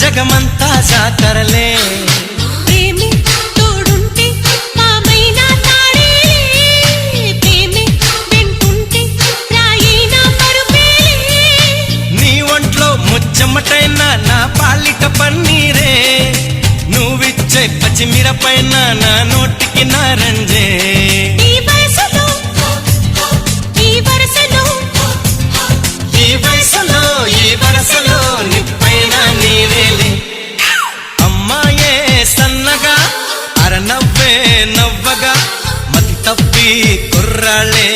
తరలే ప్రేమే తోడుంటే పామైనా తాడేలే ప్రేమే వెంటుంటే రాయినా పరుపేలే నీ ఒంట్లో ముచ్చమటైన నా పాలిట పన్నీరే. నువ్విచ్చే పచ్చిమిరపైన నా మగ మతి తప్పి కుర్రాళ్ళే